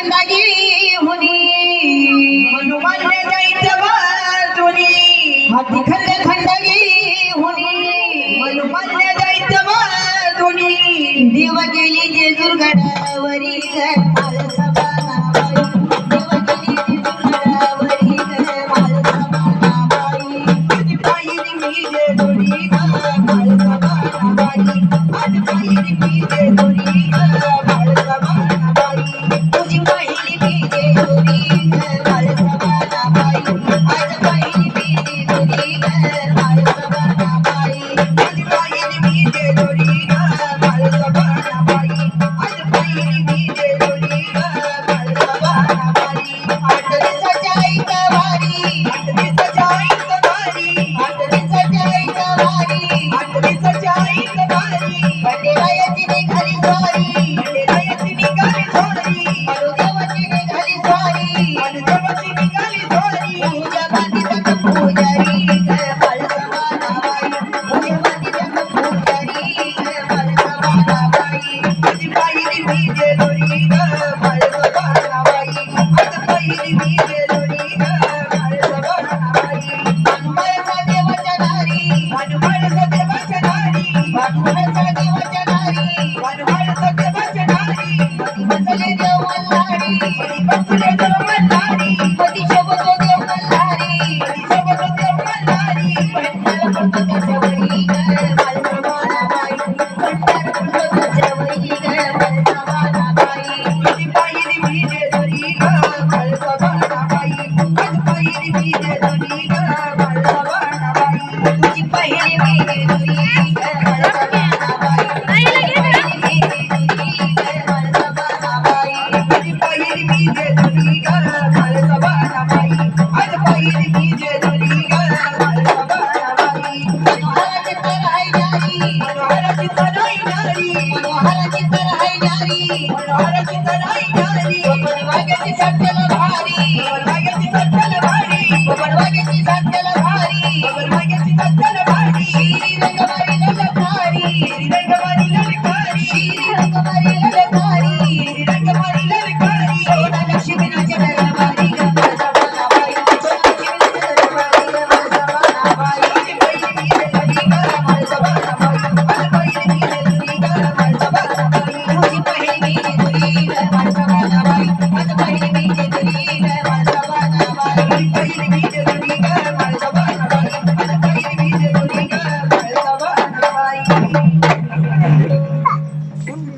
मंदागी मुनी. हनुमान जायचं बाजुरी हाती खंड खंडगी मुनी. हनुमान जायचं बाजुरी देव गेली जेजुरगडावरी Thank you. देवाच्या नारी देवाच्या नारी भारी. भारी